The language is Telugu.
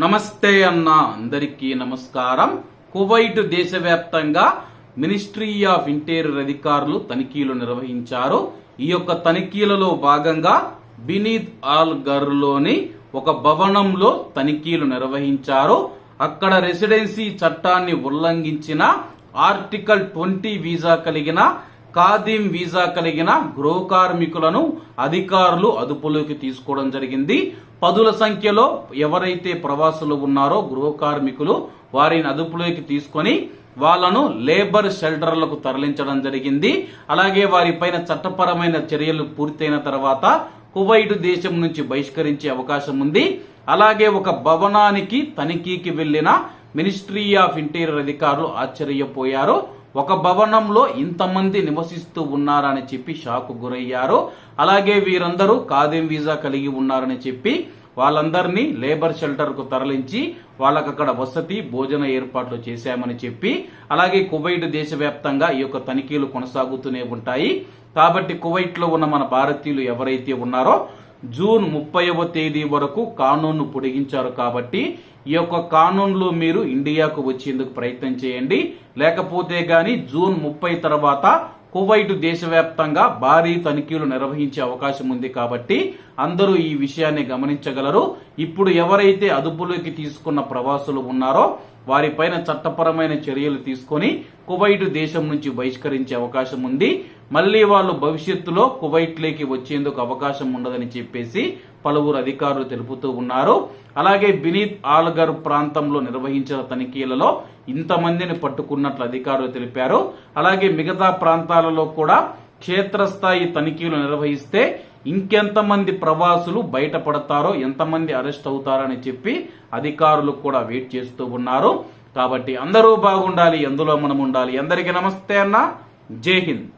నమస్తే అన్న అందరికీ నమస్కారం. కువైట్ దేశవ్యాప్తంగా మినిస్ట్రీ ఆఫ్ ఇంటీరియర్ అధికారులు తనిఖీలు నిర్వహించారు. ఈ యొక్క తనిఖీలలో భాగంగా బినీత్ ఆల్ గర్లోని ఒక భవనంలో తనిఖీలు నిర్వహించారు. అక్కడ రెసిడెన్సీ చట్టాన్ని ఉల్లంఘించిన ఆర్టికల్ ట్వంటీ వీసా కలిగిన ఖాదీం వీసా కలిగిన గృహ కార్మికులను అధికారులు అదుపులోకి తీసుకోవడం జరిగింది. పదుల సంఖ్యలో ఎవరైతే ప్రవాసులు ఉన్నారో గృహ కార్మికులు వారిని అదుపులోకి తీసుకొని వాళ్ళను లేబర్ షెల్టర్లకు తరలించడం జరిగింది. అలాగే వారిపైన చట్టపరమైన చర్యలు పూర్తయిన తర్వాత కువైట్ దేశం నుంచి బహిష్కరించే అవకాశం ఉంది. అలాగే ఒక భవనానికి తనిఖీకి వెళ్ళిన మినిస్ట్రీ ఆఫ్ ఇంటీరియర్ అధికారులు ఆశ్చర్యపోయారు. ఒక భవనంలో ఇంతమంది నివసిస్తూ ఉన్నారని చెప్పి షాక్ గురయ్యారు. అలాగే వీరందరూ కాదేం వీసా కలిగి ఉన్నారని చెప్పి వాళ్ళందరినీ లేబర్ షెల్టర్కు తరలించి వాళ్ళకు అక్కడ వసతి భోజన ఏర్పాట్లు చేశామని చెప్పి అలాగే కువైట్ దేశవ్యాప్తంగా ఈ యొక్క తనిఖీలు కొనసాగుతూనే ఉంటాయి. కాబట్టి కువైట్లో ఉన్న మన భారతీయులు ఎవరైతే ఉన్నారో జూన్ ముప్పైవ తేదీ వరకు కానూన్ను పొడిగించారు కాబట్టి ఈ యొక్క కానూన్లో మీరు ఇండియాకు వచ్చేందుకు ప్రయత్నం చేయండి. లేకపోతే గాని జూన్ ముప్పై తర్వాత కువైట్ దేశవ్యాప్తంగా భారీ తనిఖీలు నిర్వహించే అవకాశం ఉంది కాబట్టి అందరూ ఈ విషయాన్ని గమనించగలరు. ఇప్పుడు ఎవరైతే అదుపులోకి తీసుకున్న ప్రవాసులు ఉన్నారో వారిపైన చట్టపరమైన చర్యలు తీసుకొని కువైట్ దేశం నుంచి బహిష్కరించే అవకాశం ఉంది. మళ్ళీ వాళ్ళు భవిష్యత్తులో కువైట్లోకి వచ్చేందుకు అవకాశం ఉండదని చెప్పేసి పలువురు అధికారులు తెలుపుతూ ఉన్నారు. అలాగే బినీత్ ఆల్గర్ ప్రాంతంలో నిర్వహించిన తనిఖీలలో ఇంతమందిని పట్టుకున్నట్లు అధికారులు తెలిపారు. అలాగే మిగతా ప్రాంతాలలో కూడా క్షేత్రస్థాయి తనిఖీలు నిర్వహిస్తే ఇంకెంతమంది ప్రవాసులు బయటపడతారో ఎంతమంది అరెస్ట్ అవుతారని చెప్పి అధికారులు కూడా వెయిట్ చేస్తూ ఉన్నారు. కాబట్టి అందరూ బాగుండాలి ఎందులో మనం ఉండాలి అందరికీ నమస్తే అన్న. జై హింద్.